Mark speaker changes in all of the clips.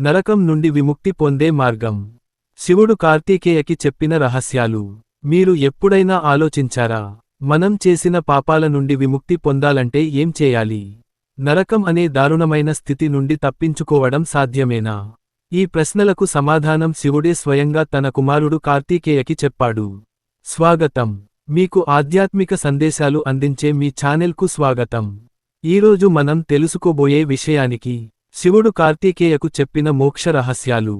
Speaker 1: నరకం నుండి విముక్తి పొందే మార్గం. శివుడు కార్తీకేయకి చెప్పిన రహస్యాలు. మీరు ఎప్పుడైనా ఆలోచించారా? మనం చేసిన పాపాల నుండి విముక్తి పొందాలంటే ఏం చేయాలి? నరకం అనే దారుణమైన స్థితి నుండి తప్పించుకోవడం సాధ్యమేనా? ఈ ప్రశ్నలకు సమాధానం శివుడే స్వయంగా తన కుమారుడు కార్తీకేయకి చెప్పాడు. స్వాగతం. మీకు ఆధ్యాత్మిక సందేశాలు అందించే మీ ఛానెల్కు స్వాగతం. ఈరోజు మనం తెలుసుకోబోయే విషయానికి శివుడు కార్తీకేయకు చెప్పిన మోక్ష రహస్యాలు.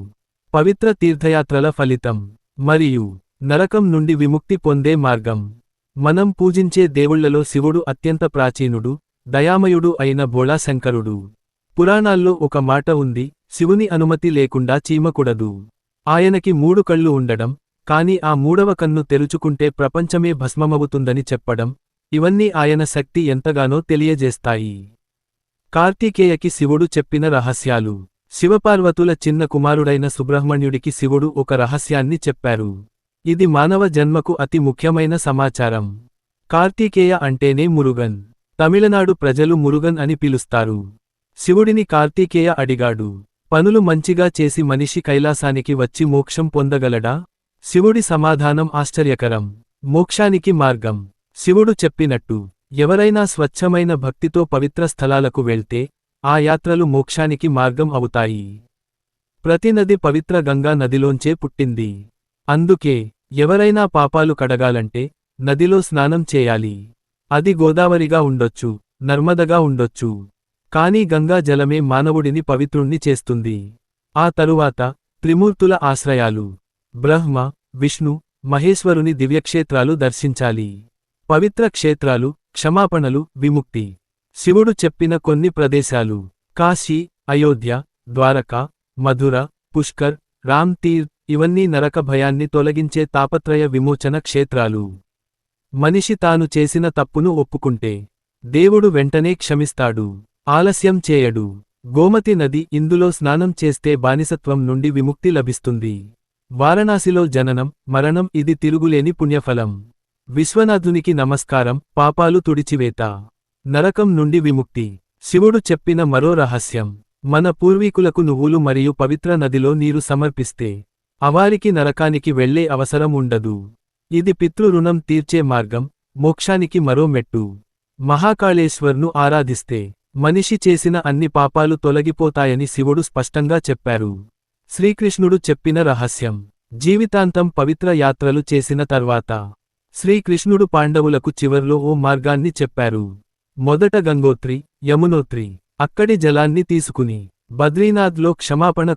Speaker 1: పవిత్ర తీర్థయాత్రల ఫలితం. మరియు నరకం నుండి విముక్తి పొందే మార్గం. మనం పూజించే దేవుళ్ళలో శివుడు అత్యంత ప్రాచీనుడు దయామయుడు అయిన భోళాశంకరుడు పురాణాల్లో ఒక మాట ఉంది శివుని అనుమతి లేకుండా చీమకూడదు. ఆయనకి మూడు కళ్ళు ఉండడం కాని ఆ మూడవ కన్ను తెరుచుకుంటే ప్రపంచమే భస్మమవుతుందని చెప్పడం ఇవన్నీ ఆయన శక్తి ఎంతగానో తెలియజేస్తాయి. కార్తీకేయకి శివుడు చెప్పిన రహస్యాలు. శివపార్వతుల చిన్న కుమారుడైన సుబ్రహ్మణ్యుడికి శివుడు ఒక రహస్యాన్ని చెప్పారు. ఇది మానవ జన్మకు అతి ముఖ్యమైన సమాచారం. కార్తీకేయ అంటేనే మురుగన్. తమిళనాడు ప్రజలు మురుగన్ అని పిలుస్తారు. శివుడిని కార్తీకేయ అడిగాడు. పనులు మంచిగా చేసి మనిషి కైలాసానికి వచ్చి మోక్షం పొందగలడా? శివుడి సమాధానం ఆశ్చర్యకరం. మోక్షానికి మార్గం. శివుడు చెప్పినట్టు. ఎవరైనా స్వచ్ఛమైన భక్తితో పవిత్ర స్థలాలకు వెళ్తే ఆ యాత్రలు మోక్షానికి మార్గం అవుతాయి. ప్రతి నది పవిత్ర గంగా నదిలోంచే పుట్టింది. అందుకే ఎవరైనా పాపాలు కడగాలంటే నదిలో స్నానం చేయాలి. అది గోదావరిగా ఉండొచ్చు నర్మదగా ఉండొచ్చు. కానీ గంగా జలమే మానవుడిని పవిత్రుణ్ణి చేస్తుంది. ఆ తరువాత త్రిమూర్తుల ఆశ్రయాలు. బ్రహ్మ విష్ణు మహేశ్వరుని దివ్యక్షేత్రాలు దర్శించాలి. పవిత్ర క్షేత్రాలు క్షమాపణలు విముక్తి. శివుడు చెప్పిన కొన్ని ప్రదేశాలు. కాశీ అయోధ్య ద్వారక మధుర పుష్కర్ రామ్ తీర్ ఇవన్నీ నరక భయాన్ని తొలగించే తాపత్రయ విమోచన క్షేత్రాలు. మనిషి తాను చేసిన తప్పును ఒప్పుకుంటే దేవుడు వెంటనే క్షమిస్తాడు. ఆలస్యం చేయడు. గోమతి నది ఇందులో స్నానం చేస్తే బానిసత్వం నుండి విముక్తి లభిస్తుంది. వారణాసిలో జననం మరణం ఇది తిరుగులేని పుణ్యఫలం. విశ్వనాథునికి నమస్కారం పాపాలు తుడిచివేత. నరకం నుండి విముక్తి. శివుడు చెప్పిన మరో రహస్యం. మన పూర్వీకులకు నువ్వులు మరియు పవిత్ర నదిలో నీరు సమర్పిస్తే అవారికి నరకానికి వెళ్ళే అవసరం ఉండదు. ఇది పితృరుణం తీర్చే మార్గం మోక్షానికి మరో మెట్టు. మహాకాళేశ్వర్ను ఆరాధిస్తే మనిషి చేసిన అన్ని పాపాలు తొలగిపోతాయని శివుడు స్పష్టంగా చెప్పారు. శ్రీకృష్ణుడు చెప్పిన రహస్యం. జీవితాంతం పవిత్ర యాత్రలు చేసిన తర్వాత శ్రీకృష్ణుడు పాండవులకు చివర్లో ఓ మార్గాన్ని చెప్పారు. మొదట గంగోత్రి యమునోత్రి అక్కడి జలాన్ని తీసుకుని బద్రీనాథ్లో క్షమాపణ